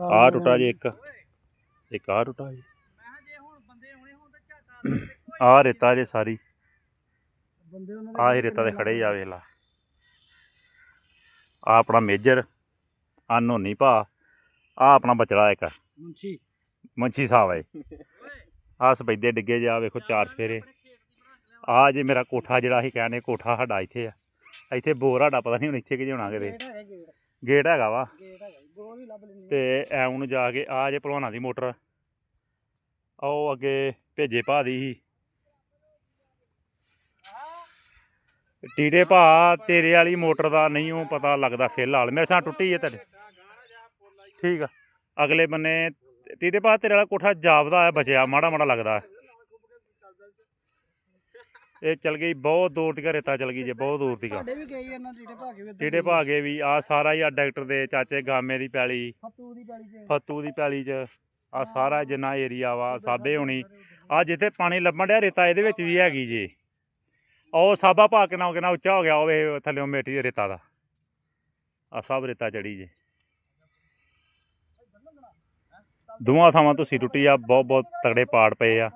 ਆ ਟੁੱਟਾ ਜੀ ਇੱਕ। ਇੱਕ ਆ ਟੁੱਟਾ ਜੀ। ਆ ਰੇਤਾ ਜੇ ਸਾਰੀ। ਬੰਦੇ ਉਹਨਾਂ ਆ ਹੀ ਰੇਤਾ ਦੇ ਖੜੇ ਜਾ ਵੇਖ ਲਾ। ਆ ਆਪਣਾ ਮੇਜਰ ਆ ਨੋਨੀ ਭਾ ਆ ਆਪਣਾ ਬਚੜਾ ਇੱਕ। ਮੁੰਚੀ ਮੰਛੀ ਸਾਹਿਬ ਹੈ ਆ ਸਪੈਦੇ ਡਿੱਗੇ ਜਾ ਵੇਖੋ ਚਾਰ ਸਫੇਰੇ। ਆ ਜੇ ਮੇਰਾ ਕੋਠਾ ਜਿਹੜਾ ਅਸੀਂ ਕਹਿੰਦੇ ਕੋਠਾ ਸਾਡਾ ਇੱਥੇ ਆ। ਇੱਥੇ ਬੋਰ ਸਾਡਾ ਪਤਾ ਨਹੀਂ ਹੁਣ ਇੱਥੇ ਕਿ ਹੋਣਾ ਕਿਤੇ। ਗੇਟ ਹੈਗਾ ਵਾ। ਗੇਟ ਹੈਗਾ ਬੋਰ ਵੀ ਲੱਭ ਲੈਣੀ ਤੇ ਐਉਂ ਨੂੰ ਜਾ ਕੇ ਆ ਜੇ ਭਲਵਾਨਾਂ ਦੀ ਮੋਟਰ। ਆਓ ਅੱਗੇ ਭੇਜੇ ਭਾ ਦੀ ਸੀ ਟੀੜੇ ਭਾ ਤੇਰੇ ਵਾਲੀ ਮੋਟਰ ਦਾ ਨਹੀਂ ਉਹ ਪਤਾ ਲੱਗਦਾ ਫਿਲਹਾਲ। ਮੇਰੇ ਸਾਹ ਟੁੱਟੀ ਹੈ ਤੁਹਾਡੇ ਠੀਕ ਆ। ਅਗਲੇ ਬੰਨੇ ਟੀੜੇ ਭਾ ਤੇਰੇ ਵਾਲਾ ਕੋਠਾ ਜਾਪਦਾ ਹੈ ਬਚਿਆ। ਮਾੜਾ ਮਾੜਾ ਲੱਗਦਾ। ਇਹ ਚਲ ਗਈ ਬਹੁਤ ਦੂਰ ਤੱਕ ਰੇਤਾ ਚਲ ਗਈ ਜੇ ਬਹੁਤ ਦੂਰ ਤੱਕ ਤੁਹਾਡੇ ਵੀ ਗਏ ਇਹਨਾਂ ਟੀਟੇ ਭਾਗੇ ਵੀ ਟੀੜੇ ਭਾ ਗਏ ਵੀ ਆ ਸਾਰਾ ਹੀ ਆ ਡਾਕਟਰ ਦੇ ਚਾਚੇ ਗਾਮੇ ਦੀ ਪੈਲੀ ਫਤੂ ਦੀ ਪੈਲੀ ਚ। ਫਤੂ ਦੀ ਪੈਲੀ 'ਚ ਆ ਸਾਰਾ ਜਿੰਨਾ ਏਰੀਆ ਵਾ ਸਾਬੇ ਹੋਣੀ। ਆ ਜਿੱਥੇ ਪਾਣੀ ਲੱਭਣ ਡਿਆ ਰੇਤਾ ਇਹਦੇ ਵਿੱਚ ਵੀ ਹੈਗੀ ਜੀ। ਉਹ ਸਾਬਾ ਭਾ ਕੇ ਨਾ ਕਿੰਨਾ ਉੱਚਾ ਹੋ ਗਿਆ ਉਹ ਥੱਲੇੋਂ ਮੇਟੀ ਦੇ ਰੇਤਾ ਦਾ। ਆ ਸਭ ਰੇਤਾ ਚੜੀ ਜੀ। ਦੋਵਾਂ ਥਾਵਾਂ ਤੋਂ ਸੀ ਟੁੱਟੀ ਆ ਬਹੁਤ ਬਹੁਤ ਤਗੜੇ ਪਾੜ ਪਏ ਆ।